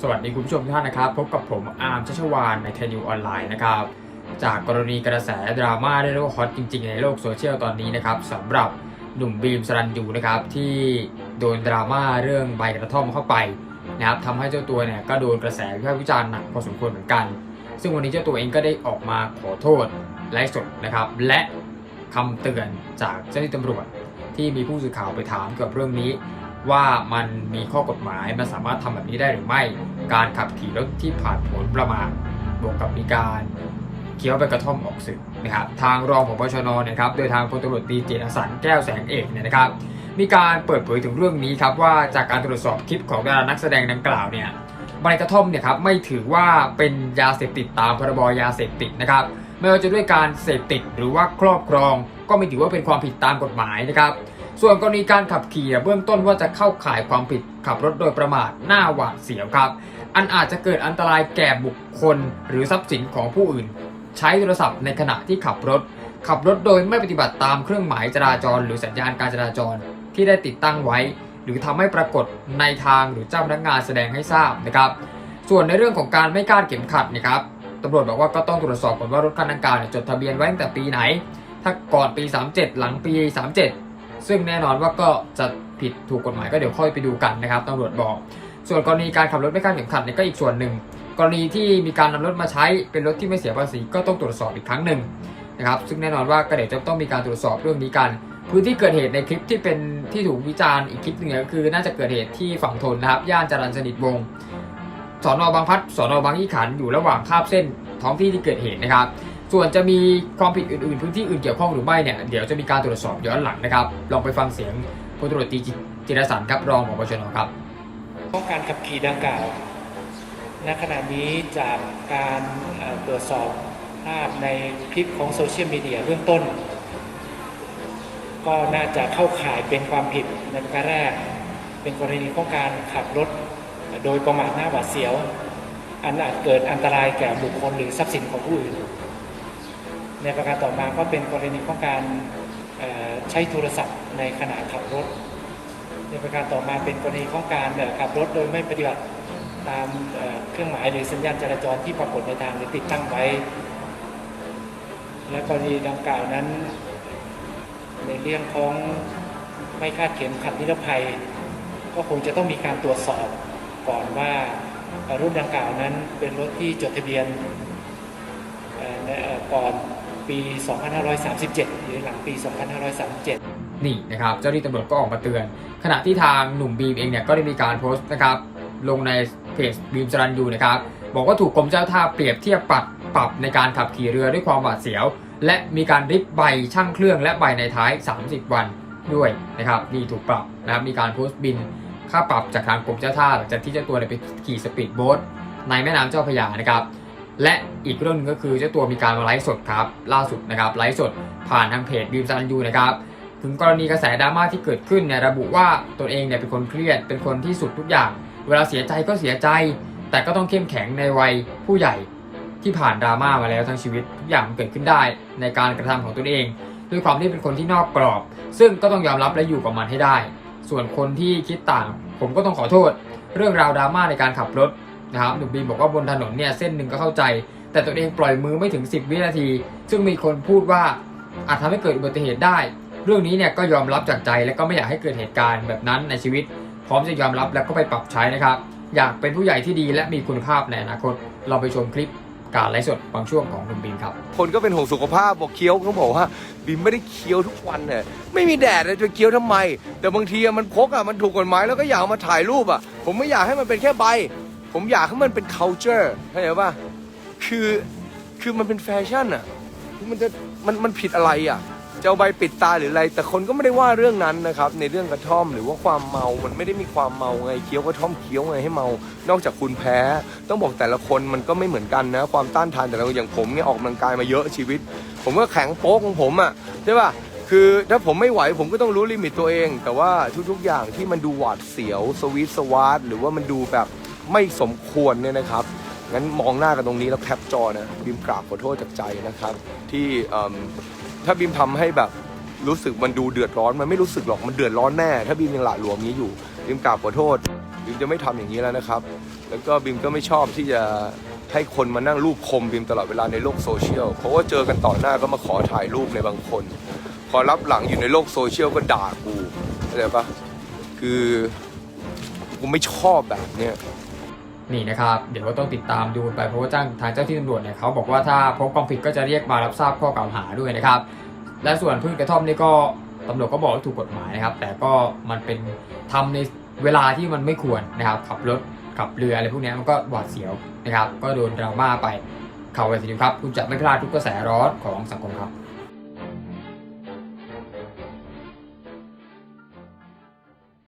สวัสดีคุณผู้ชมทุกท่านนะครับ พบกับผมอาร์มชัชวานในเทนิวออนไลน์นะครับ จากกรณีกระแสดราม่าได้เรียกว่าฮอตจริง ๆ ในโลกโซเชียลตอนนี้นะครับสำหรับหนุ่มบีมสรันยูนะครับที่โดนดราม่าเรื่องใบกระท่อมเข้าไปนะครับทำให้เจ้าตัวเนี่ยก็โดนกระแสวิพากษ์วิจารณ์หนักพอสมควรเหมือนกัน ซึ่งวันนี้เจ้าตัวเองก็ได้ออกมาขอโทษไลฟ์สดนะครับ และคำเตือนจากเจ้าหน้าที่ตำรวจที่มีผู้สื่อข่าวไปถามเกี่ยวกับเรื่องนี้ ว่ามันมีข้อกฎหมายมันสามารถทำแบบนี้ได้หรือไม่ การขับขี่รถที่ผ่านผลประมาทบวกกับมีการเคี้ยวใบกระท่อมออกสื่อนะครับทางรองผบชนนะครับโดยทางพลตำรวจตีเจตสันแก้วแสงเอกเนี่ยนะครับ มีการเปิดเผยถึงเรื่องนี้ครับว่าจากการตรวจสอบคลิปของดารานักแสดงดังกล่าวเนี่ยใบกระท่อมเนี่ยครับไม่ถือว่าเป็นยาเสพติดตามพรบยาเสพติดนะครับไม่ว่าจะด้วยการเสพติดหรือว่าครอบครอง ก็ไม่ถือว่าเป็นความผิดตามกฎหมายนะครับ ส่วนกรณีการขับขี่เบื้องต้นว่าจะเข้าข่ายความผิดขับรถโดยประมาทหน้าหวาดเสียวครับ อันอาจจะเกิดอันตรายแก่บุคคล หรือทรัพย์สินของผู้อื่น ใช้โทรศัพท์ในขณะที่ขับรถ ขับรถโดยไม่ปฏิบัติตามเครื่องหมายจราจร หรือสัญญาณการจราจรที่ได้ติดตั้งไว้ หรือทำให้ปรากฏในทางหรือเจ้าพนักงานแสดงให้ทราบนะครับ ส่วนในเรื่องของการไม่คาดเข็มขัดนะครับตำรวจบอกว่าก็ต้องตรวจสอบก่อนว่ารถคันดังกล่าวเนี่ยจดทะเบียนไว้ตั้งแต่ปีไหน ถ้าก่อนปี 37 หลังปี 37 ซึ่งแน่นอนว่าก็จะผิดถูกกฎหมายก็เดี๋ยวค่อยไปดูกันนะครับตำรวจบอก ส่วนกรณีการขับรถไม่คาดเข็มขัดเนี่ยก็อีกส่วนหนึ่ง กรณีที่มีการนำรถมาใช้เป็นรถที่ไม่เสียภาษีก็ต้องตรวจสอบอีกครั้งหนึ่งนะครับ ซึ่งแน่นอนว่าก็เดี๋ยวจะต้องมีการตรวจสอบเรื่องนี้กัน พื้นที่เกิดเหตุในคลิปที่เป็นที่ถูกวิจารณ์อีกคลิปหนึ่งก็คือ น่าจะเกิดเหตุที่ฝั่งทนนะครับย่านจรัญสนิทวงศ์สอนอบางพัดสอนอบางยี่ขันอยู่ระหว่างคาบเส้นท้องที่ที่เกิดเหตุนะครับ ส่วนจะมีความผิดอื่นๆ พื้นที่อื่นเกี่ยวข้องหรือไม่เนี่ยเดี๋ยวจะมีการตรวจสอบย้อนหลังนะครับ ลองไปฟังเสียงพลตำรวจตรีจิรสันครับรองผบชนครับต้องการขับขี่ดังกล่าวณขณะนี้จากการตรวจสอบภาพในคลิปของโซเชียลมีเดียเบื้องต้น ก็น่าจะเข้าข่ายเป็นความผิดในประการแรก เป็นกรณีของการขับรถโดยประมาทหน้าหวาดเสียว อันอาจเกิดอันตรายแก่บุคคลหรือทรัพย์สินของผู้อื่น ในประการต่อมาก็เป็นกรณีของการใช้โทรศัพท์ในขณะขับรถ ในประการต่อมาเป็นกรณีของการเอ่อขับรถโดยไม่ปฏิบัติตามเครื่องหมายหรือสัญญาณจราจรที่ปรากฏในทางหรือติดตั้งไว้ และกรณีดังกล่าวนั้น ในเรื่องของไม่คาดเข็มขัดนิรภัย ก็คงจะต้องมีการตรวจสอบก่อนว่ารุ่นดังกล่าวนั้นเป็นรถที่จดทะเบียนในอ่อก่อน 2537 หรือหลังปี 2537 นี่นะครับเจ้าหน้าที่ตำรวจก็ออกมาเตือน ขณะที่ทางหนุ่มบีมเองเนี่ยก็ได้มีการโพสต์นะครับลงในเพจบีมสรันยูนะครับบอกว่าถูกกรมเจ้าท่าเปรียบเทียบปรับปรับในการขับขี่เรือด้วยความหวาดเสียว และมีการริบใบช่างเครื่องและใบในท้าย 30 วันด้วยนะครับนี่ถูกปรับนะครับมีการโพสต์บินค่าปรับจากทางกรมเจ้าท่าหลังจากที่เจ้าตัวไปขี่สปีดโบ๊ทในแม่น้ำเจ้าพระยานะครับ และอีกเรื่องหนึงก็คือเจ้าตัวมีการมาไลฟ์สดครับล่าสุดนะครับไลฟ์สดผ่านทางเพจบีมซันยูนะครับถึงกรณีกระแสดราม่าที่เกิดขึ้นเนี่ยระบุว่าตนเองเนี่ยเป็นคนเครียดเป็นคนที่สุดทุกอย่าง เวลาเสียใจก็เสียใจ แต่ก็ต้องเข้มแข็งในวัยผู้ใหญ่ที่ผ่านดราม่ามาแล้วทั้งชีวิตทุกอย่างมันเกิดขึ้นได้ในการกระทำของตนเอง ด้วยความที่เป็นคนที่นอกกรอบ ซึ่งก็ต้องยอมรับและอยู่กับมันให้ได้ ส่วนคนที่คิดต่าง ผมก็ต้องขอโทษ เรื่องราวดราม่าในการขับรถ นะครับหนุ่มบีมบอกว่าบนถนนเนี่ยเส้นหนึ่งก็เข้าใจ แต่ตัวเองปล่อยมือไม่ถึง 10 วินาที ซึ่งมีคนพูดว่าอาจทำให้เกิดอุบัติเหตุได้ เรื่องนี้เนี่ยก็ยอมรับจากใจและก็ไม่อยากให้เกิดเหตุการณ์แบบนั้นในชีวิต พร้อมจะยอมรับแล้วก็ไปปรับใช้นะครับ อยากเป็นผู้ใหญ่ที่ดีและมีคุณภาพในอนาคต เราไปชมคลิปการไลฟ์สดบางช่วงของหนุ่มบีมครับ คนก็เป็นห่วงสุขภาพบอกเคี้ยวเขาบอกว่าบิมไม่ได้เคี้ยวทุกวันเนี่ยไม่มีแดดเลยจะเคี้ยวทำไม แต่บางทีมันพกอะมันถูกกฎหมายแล้วก็อยากมาถ่ายรูปอะ ผมไม่อยากให้มันเป็นแค่ใบ ผมอยากให้มันเป็น culture เข้าใจป่ะคือคือมันเป็นแฟชั่นอะมันจะมันมันผิดอะไรอะจะเอาใบปิดตาหรืออะไร แต่คนก็ไม่ได้ว่าเรื่องนั้นนะครับ ในเรื่องกระท่อมหรือว่าความเมา มันไม่ได้มีความเมาไงเคี้ยวกระท่อมเคี้ยวไงให้เมา นอกจากคุณแพ้ ต้องบอกแต่ละคนมันก็ไม่เหมือนกันนะ ความต้านทานแต่ละคนอย่างผมเนี่ยออกกำลังกายมาเยอะชีวิต ผมก็แข็งโป๊กของผมอะใช่ป่ะคือถ้าผมไม่ไหวผมก็ต้องรู้ลิมิตตัวเอง แต่ว่าทุกๆอย่างที่มันดูหวาดเสียวสวีทสวาร์ทหรือว่ามันดูแบบ ไม่สมควรเนี่ยนะครับงั้นมองหน้ากันตรงนี้แล้วแคปจอนะบิมกราบขอโทษจากใจนะครับ ที่ถ้าบิมทำให้แบบรู้สึกมันดูเดือดร้อนมันไม่รู้สึกหรอกมันเดือดร้อนแน่ ถ้าบิมยังหละหลวมนี้อยู่บิมกราบขอโทษบิมจะไม่ทำอย่างนี้แล้วนะครับ แล้วก็บิมก็ไม่ชอบที่จะให้คนมานั่งรูปคมบิมตลอดเวลาในโลกโซเชียลเพราะว่าเจอกันต่อหน้าก็มาขอถ่ายรูปในบางคนพอรับหลังอยู่ในโลกโซเชียลก็ด่ากูเข้าใจปะคือกูไม่ชอบแบบเนี้ย นี่นะครับ เดี๋ยวก็ต้องติดตามดูไปเพราะว่าจ้างทางเจ้าที่ตำรวจเนี่ยเขาบอกว่าถ้าพบความผิดก็จะเรียกมารับทราบข้อกล่าวหาด้วยนะครับ และส่วนพึ่งกระท่อมนี่ก็ตำรวจก็บอกว่าถูกกฎหมายนะครับ แต่ก็มันเป็นทำในเวลาที่มันไม่ควรนะครับ ขับรถขับเรืออะไรพวกนี้มันก็หวาดเสียวนะครับ ก็โดนดราม่าไปข่าวไวทีนี้ครับ คุณจะไม่พลาดทุกกระแสร้อนของสังคมครับ